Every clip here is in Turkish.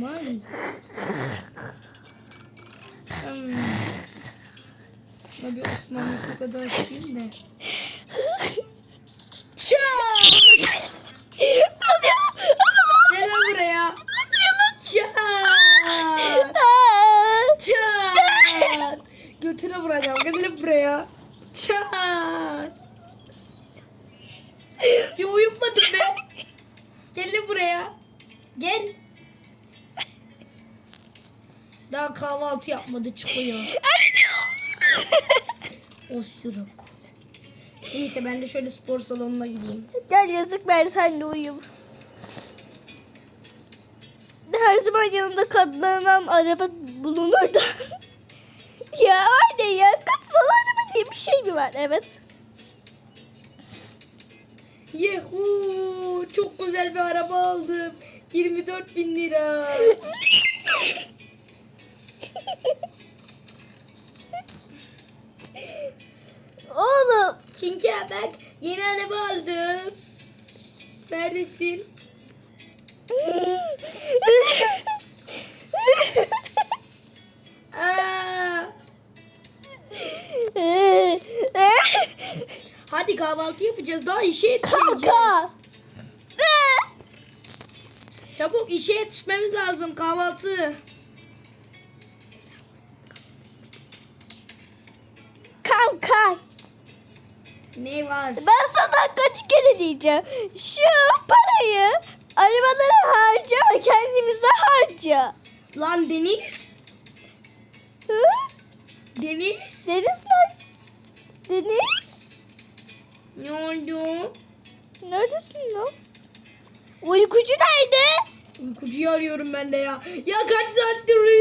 Benim var mı? Hmm. Buna bir Osmanlı tokadı açayım da. Çak! Gel buraya. Çak! Çak! Götüne vuracağım. Gel buraya. Çak! Ya uyutmadım be. Gel buraya. Gel. Daha kahvaltı yapmadı çıkıyor. Osuruk. Neyse ben de şöyle spor salonuna gideyim. Gel yazık ben senle uyuyayım. Her zaman yanımda katlanan araba bulunur da. ya anne ya katlanan araba diye bir şey mi var? Evet. Yehu çok güzel bir araba aldım. 24 bin lira. Kinke bak yeni araba aldım. Neredesin? Hadi kahvaltı yapacağız. Daha işe yetişeceğiz. Kanka. Çabuk işe yetişmemiz lazım kahvaltı. Ne var? Ben sana kaç kere diyeceğim. Şu parayı arabalara harcama kendimize harca. Lan Deniz. Hı? Deniz. Deniz lan. Deniz. Ne oldu? Neredesin lan? Uykucu nerede? Uykucuyu arıyorum ben de ya. Ya kaç saattir uyuyormuş.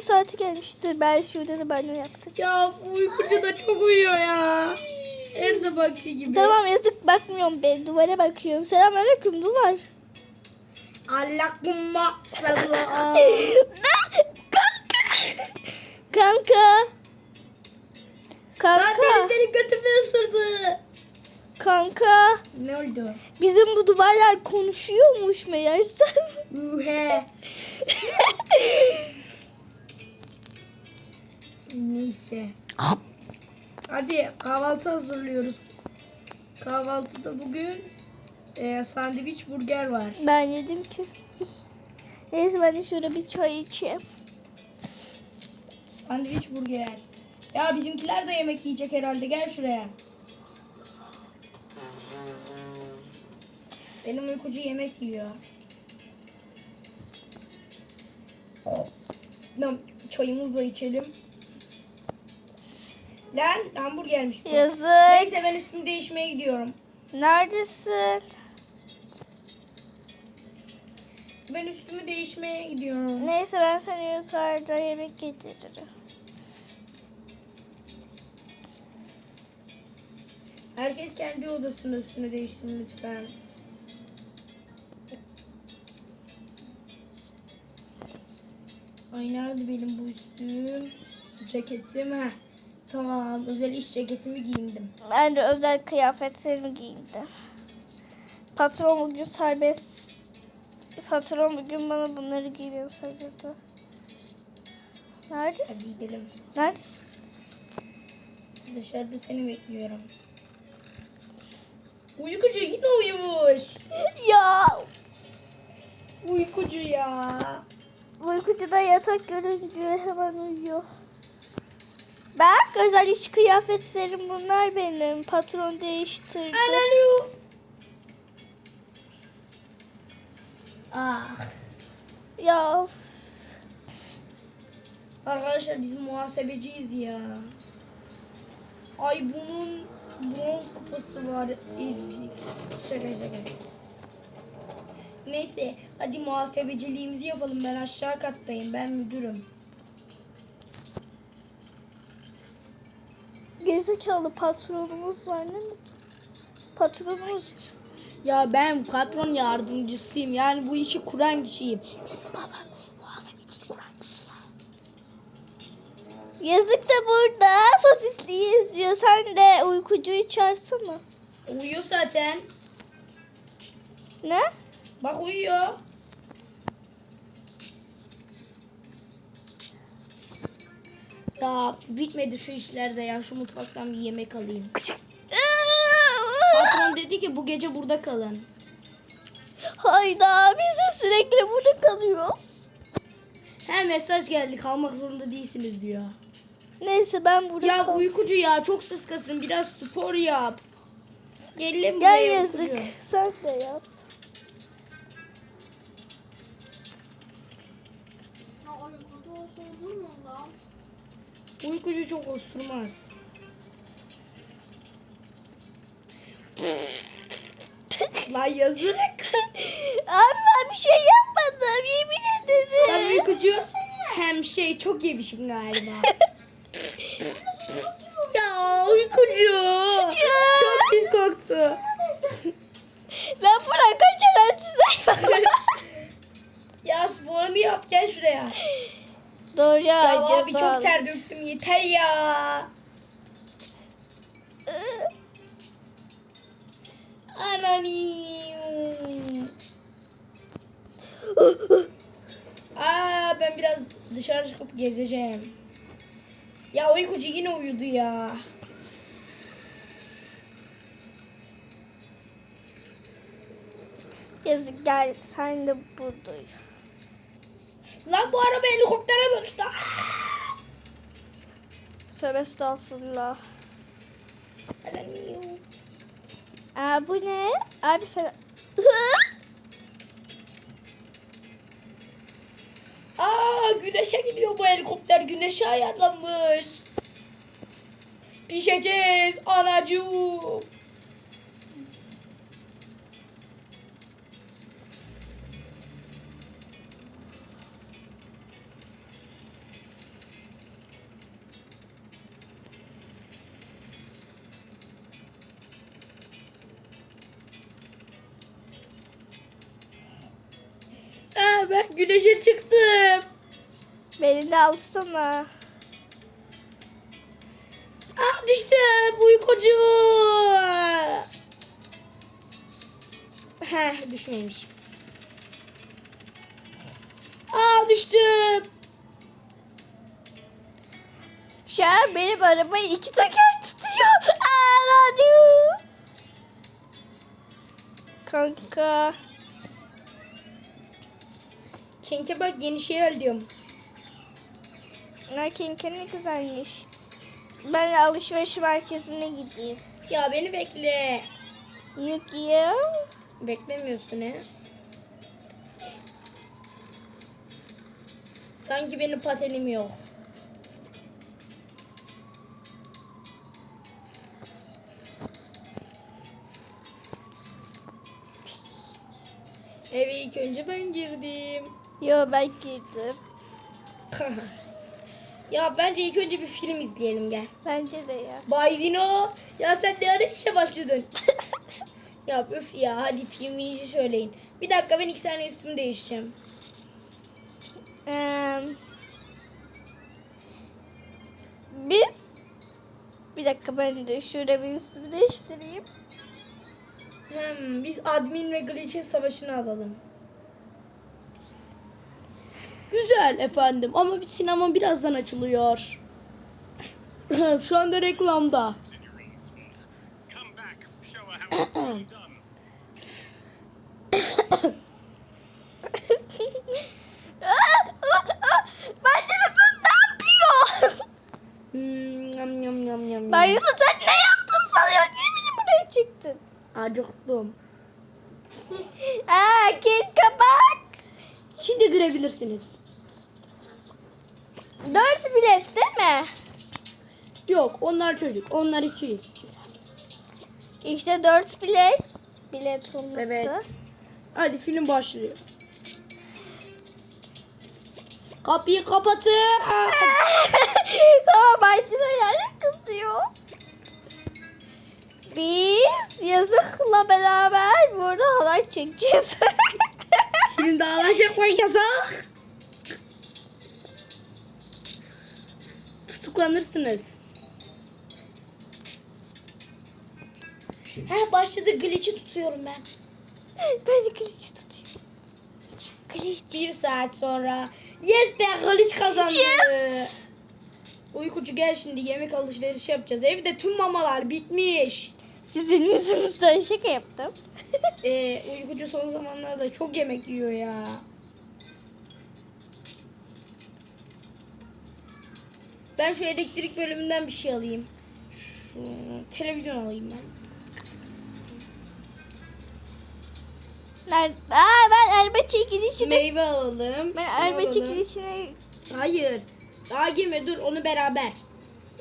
Banyo saati gelmiştir. Ben şurada da banyo yaptım. Ya bu uykucu da çok uyuyor ya. Her zamanki gibi. Tamam yazık bakmıyorum ben. Duvara bakıyorum. Selamünaleyküm duvar. Allah kumma. Sallah. Kanka. Kanka. Lan Kanka. denizlerin götümü ısırdı. Kanka. Ne oldu? Bizim bu duvarlar konuşuyormuş meğerse. Ruhe. Neyse. Hadi kahvaltı hazırlıyoruz. Kahvaltıda bugün e, sandviç burger var. ben yedim ki. Neyse ben de şurada bir çay içeyim. Sandviç burger. Ya bizimkiler de yemek yiyecek herhalde. Gel şuraya. Benim uykucu yemek yiyor. Da içelim. Lan hamburgermiş bu. Yazık. Neyse ben üstümü değişmeye gidiyorum. Neredesin? Ben üstümü değişmeye gidiyorum. Neyse ben sana yukarıda yemek getiririm. Herkes kendi odasında üstünü değişsin lütfen. Ay nerede benim bu üstüm? Ceketim ha. Tamam özel iş ceketimi giyindim. Ben de özel kıyafetlerimi giyindim. Patron bugün serbest. Patron bugün bana bunları giymemi söyledi. Hadi Neredesin? gidelim. Neredesin? Dışarıda seni bekliyorum. Uykucu yine uyumuş. Ya Uykucu ya. uykucuda yatak görünce hemen uyuyor. Bak özel iş kıyafetlerim bunlar benim. Patron değiştirdi. Ananıyor. Ah. Ya. Arkadaşlar biz muhasebeciyiz ya. Ay bunun bronz kupası var. Ezik. Şaka şaka. Neyse hadi muhasebeciliğimizi yapalım. Ben aşağı kattayım. Ben müdürüm. Gerizekalı patronumuz var ne? Patronumuz. Ya ben patron yardımcısıyım. Yani bu işi kuran kişiyim. Benim babam muhasebeciyi kuran kişi ya. Yazık da burada sosisli yazıyor. Sen de uykucuyu çağırsana. Uyuyor zaten. Ne? Bak uyuyor. Ya bitmedi şu işlerde ya. Şu mutfaktan bir yemek alayım. Küçük. Patron dedi ki bu gece burada kalın. Hayda biz de sürekli burada kalıyoruz. He mesaj geldi kalmak zorunda değilsiniz diyor. Neyse ben burada Ya kal- uykucu ya çok sıskasın biraz spor yap. Gelin Gel buraya yazık. uykucu. Sen de yap. Uykucu çok osurmaz. Lan yazık. Abi ben bir şey yapmadım yemin ederim. uykucu hem şey çok yemişim galiba. ya uykucu. Çok pis koktu. ben buradan kaçaran size. Ya sporunu yap gel şuraya. Doğru ya. Ya abi çok ter döktüm yeter ya. Ananim. Aa ben biraz dışarı çıkıp gezeceğim. Ya uykucu yine uyudu ya. Yazık gel sen de burada. uyu. Lan bu araba helikoptere dönüştü. Tövbe estağfurullah. Aa bu ne? Abi sen... Aa güneşe gidiyor bu helikopter. Güneşe ayarlanmış. Pişeceğiz anacığım. Ben güneşe çıktım. Beni de alsana. Ah düştüm uykucu. Heh düşmemiş. Aa düştüm. Şu an benim arabayı iki teker tutuyor. Aa diyor. Kanka. Kenke bak yeni şey alıyorum. Erkenken ne güzelmiş. Ben alışveriş merkezine gideyim. Ya beni bekle. Yok ya. Beklemiyorsun he. Sanki benim patenim yok. Eve ilk önce ben girdim. Yo ben girdim. ya bence ilk önce bir film izleyelim gel. Bence de ya. Bay Dino. Ya sen ne ara işe başladın? ya öf ya hadi filminizi söyleyin. Bir dakika ben iki saniye üstümü değişeceğim. Ee, biz bir dakika ben de şurada bir üstümü değiştireyim. Hmm, biz admin ve glitch'in savaşını alalım. Güzel efendim ama bir sinema birazdan açılıyor. Şu anda reklamda. Hmm, de sen ne yaptın sanıyorsun? Niye beni buraya çıktın? Acıktım. Şimdi girebilirsiniz. Dört bilet değil mi? Yok onlar çocuk. Onlar 200. İşte dört bilet. Bilet olması. Evet. Hadi film başlıyor. Kapıyı kapatın. tamam de yani kızıyor. Biz yazıkla beraber burada halay çekeceğiz. Şimdi alacaklar yasak. Tutuklanırsınız. He başladı glitch'i tutuyorum ben. ben de kılıcı tutayım. Glitch bir saat sonra. Yes be glitch kazandı. Yes. Uykucu gel şimdi yemek alışverişi yapacağız. Evde tüm mamalar bitmiş. Sizin yüzünüzden şaka yaptım. Ee, uykucu son zamanlarda çok yemek yiyor ya. Ben şu elektrik bölümünden bir şey alayım. Şu televizyon alayım ben. Nerede? Aa ben araba çekilişine... Meyve alalım. Ben araba alalım. çekilişine... Hayır. Daha girme dur onu beraber.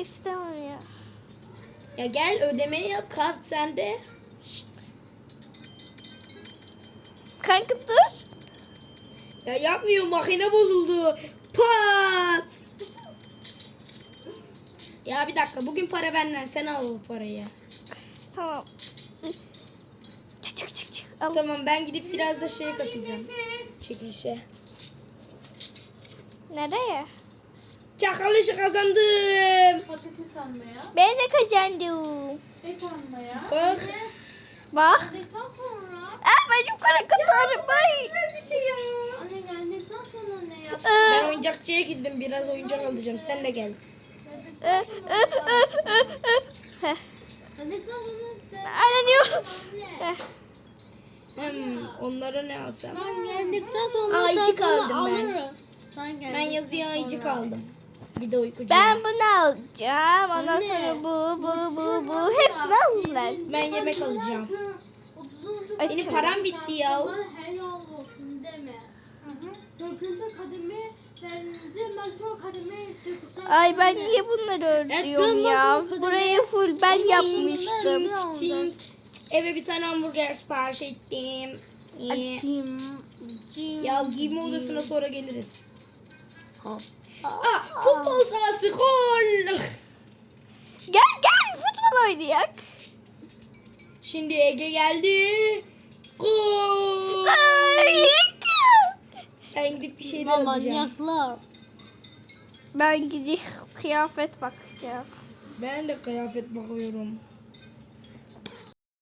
Üf tamam ya. Ya gel ödemeyi yap kart sende. Kanka dur. Ya yapmıyor makine bozuldu. Pat. Ya bir dakika bugün para benden sen al bu parayı. Tamam. Çık çık çık çık. Al. Tamam ben gidip biraz da şey katacağım. Çekilişe. Nereye? Çakalışı kazandım. Patates almaya, Ben de kazandım. et almaya. Bak. Bak. Geldikten sonra... Aa benim kara katarım. Ay. bir şey ya. Anne geldikten sonra ne yap? Ben oyuncakçıya gittim biraz oyuncak alacağım. Sen de gel. Ö, ö, ö, ö, ö. Heh. Geldikten sonra sen... Ananıyor. Anne. Heh. Hmm, onlara ne alsam? Ben geldikten sonra Ayıcık aldım ben. Sen Ben yazıya ayıcık aldım. Bir de uykucu. Ben bunu alacağım. Ondan Anne. sonra bu, bu, bu, bu. Hepsini aldılar. Ben yemek alacağım. Çok- paran bitti ya. Helal olsun deme. Dördüncü kademe. Ay ben niye bunları öldürüyorum ben ya? Burayı full ben yapmıştım. Eve bir tane hamburger sipariş ettim. Ee, cim. ya giyinme odasına sonra geliriz. Aa, futbol sahası gol. Gel gel futbol oynayak. Şimdi Ege geldi. Gol. Ay. Ben gidip bir şeyler Aman alacağım. manyaklar. Ben gidip kıyafet bakacağım. Ben de kıyafet bakıyorum.